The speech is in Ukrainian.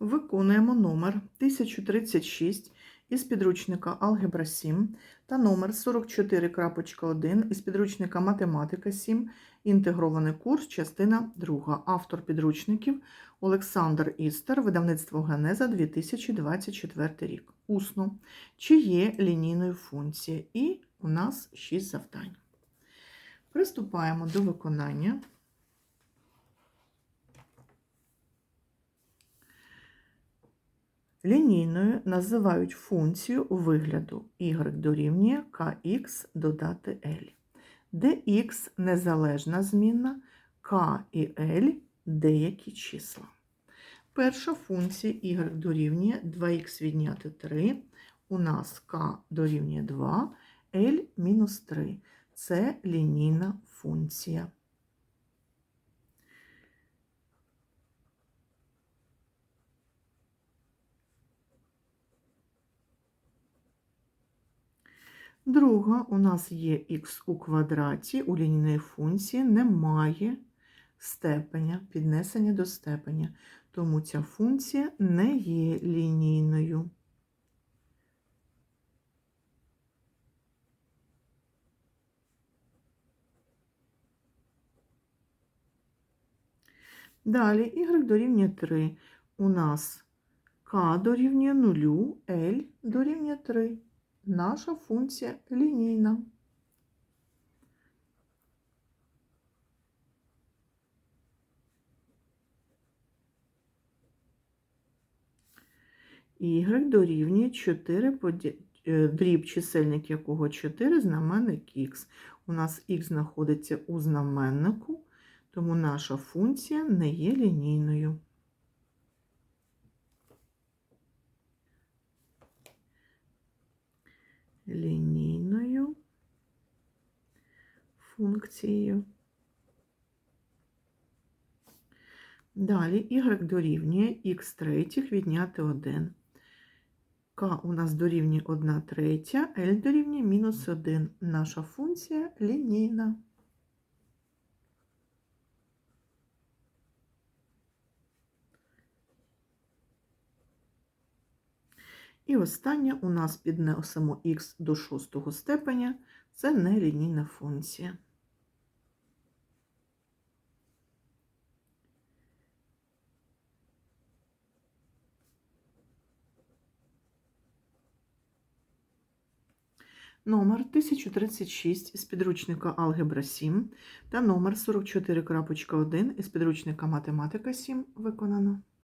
Виконуємо номер 1036 із підручника Алгебра 7 та номер 44.1 із підручника Математика 7, інтегрований курс, частина 2. Автор підручників Олександр Істер, видавництво Генеза 2024 рік. Усно. Чи є лінійною функція? І у нас 6 завдань. Приступаємо до виконання. Лінійною називають функцію вигляду y дорівнює kx додати L, де x незалежна змінна, k і L деякі числа. Перша функція y дорівнює 2х відняти 3. У нас k дорівнює 2, L мінус 3. Це лінійна функція. Друга, у нас є х у квадраті, у лінійної функції немає степеня, піднесення до степеня, тому ця функція не є лінійною. Далі y дорівнює 3. У нас k дорівнює 0, L дорівнює 3 наша функція лінійна. Y дорівнює 4 е, дріб чисельник якого 4 знаменник х. У нас х знаходиться у знаменнику, тому наша функція не є лінійною. Лінійною функцією. Далі y дорівнює х третіх відняти 1. К у нас дорівнює 1 третя, L дорівнює мінус 1. Наша функція лінійна. І останнє у нас піднесемо х до шостого степеня, це нелінійна функція. Номер 1036 із підручника Алгебра 7 та номер 44.1 із підручника Математика 7 виконано.